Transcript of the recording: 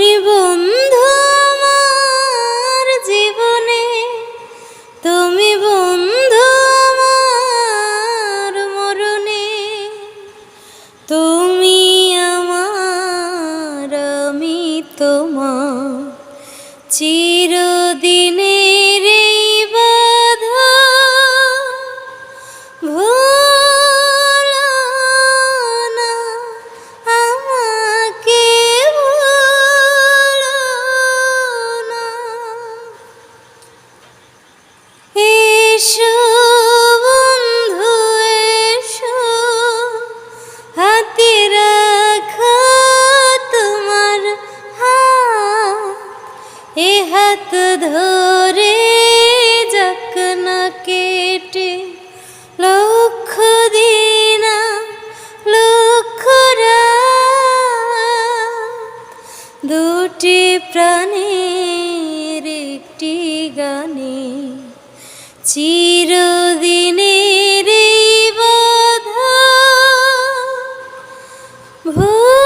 তুমি বন্ধু আমার জীবনে তুমি বন্ধু আমার মরণে তুমি আমার আমি তোমার চিরদিনের এসো, বন্ধু এসো, হাতে রাখো তোমার হাত। এ হাত ধরে যাক না কেটে, লক্ষ দিনা, লক্ষ দুটি প্রাণের একটি গানে চিরদিনের বাধা। ভূ